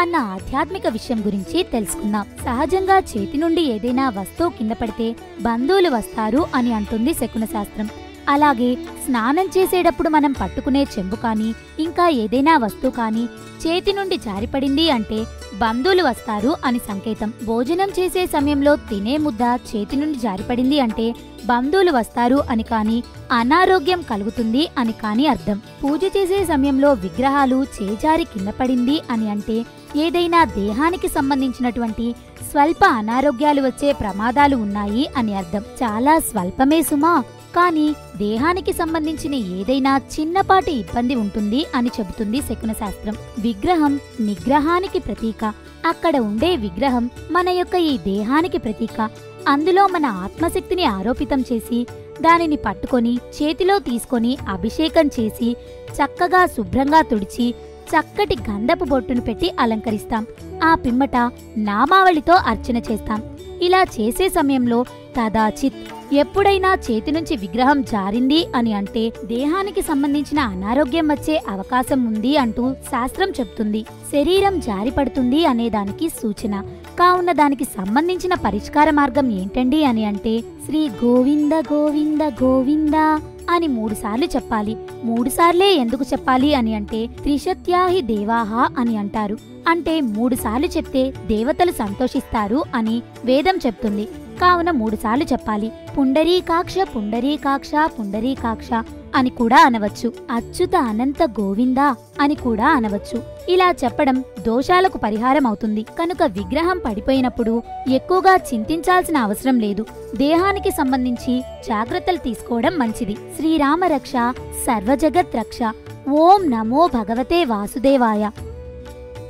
అన్న ఆధ్యాత్మిక విషయం గురించి తెలుసుకుందాం. సహజంగా చేతి నుండి ఏదైనా వస్తువు కింద పడితే బంధువులు వస్తారు అని అంటుంది శకున శాస్త్రం. అలాగే స్నానం చేసేటప్పుడు మనం పట్టుకునే చెంబు కానీ ఇంకా ఏదైనా వస్తువు కానీ చేతి నుండి జారిపడింది అంటే బంధువులు వస్తారు అని సంకేతం. భోజనం చేసే సమయంలో తినే ముద్ద చేతి నుండి జారిపడింది అంటే బంధువులు వస్తారు అని కాని అనారోగ్యం కలుగుతుంది అని కాని అర్థం. పూజ చేసే సమయంలో విగ్రహాలు చేజారి కింద పడింది అని అంటే ఏదైనా దేహానికి సంబంధించినటువంటి స్వల్ప అనారోగ్యాలు వచ్చే ప్రమాదాలు ఉన్నాయి అని అర్థం. చాలా స్వల్పమే సుమా. కానీ దేహానికి సంబంధించిన ఏదైనా చిన్నపాటి ఇబ్బంది ఉంటుంది అని చెబుతుంది శకున శాస్త్రం. విగ్రహం నిగ్రహానికి ప్రతీక. అక్కడ ఉండే విగ్రహం మన యొక్క ఈ దేహానికి ప్రతీక. అందులో మన ఆత్మశక్తిని ఆరోపితం చేసి దానిని పట్టుకొని చేతిలో తీసుకొని అభిషేకం చేసి చక్కగా శుభ్రంగా తుడిచి చక్కటి గంధపు బొట్టును పెట్టి అలంకరిస్తాం. ఆ పిమ్మట నామావళితో అర్చన చేస్తాం. ఇలా చేసే సమయంలో కదాచిత్ ఎప్పుడైనా చేతి నుంచి విగ్రహం జారింది అని అంటే దేహానికి సంబంధించిన అనారోగ్యం వచ్చే అవకాశం ఉంది అంటూ శాస్త్రం చెప్తుంది. శరీరం జారిపడుతుంది అనే దానికి సూచన. కావున దానికి సంబంధించిన పరిష్కార మార్గం ఏంటండి అని అంటే శ్రీ గోవింద గోవింద గోవింద అని మూడుసార్లు చెప్పాలి. మూడుసార్లే ఎందుకు చెప్పాలి అని అంటే త్రిశత్యాహి దేవాహ అని అంటారు. అంటే మూడుసార్లు చెప్తే దేవతలు సంతోషిస్తారు అని వేదం చెప్తుంది. కావున మూడుసార్లు చెప్పాలి. పుండరీకాక్ష పుండరీకాక్ష పుండరీకాక్ష అని కూడా అనవచ్చు. అచ్యుత అనంత గోవింద అని కూడా అనవచ్చు. ఇలా చెప్పడం దోషాలకు పరిహారం అవుతుంది. కనుక విగ్రహం పడిపోయినప్పుడు ఎక్కువగా చింతించాల్సిన అవసరం లేదు. దేహానికి సంబంధించి జాగ్రత్తలు తీసుకోవడం మంచిది. శ్రీరామ రక్ష సర్వజగత్ రక్ష ఓం నమో భగవతే వాసుదేవాయ.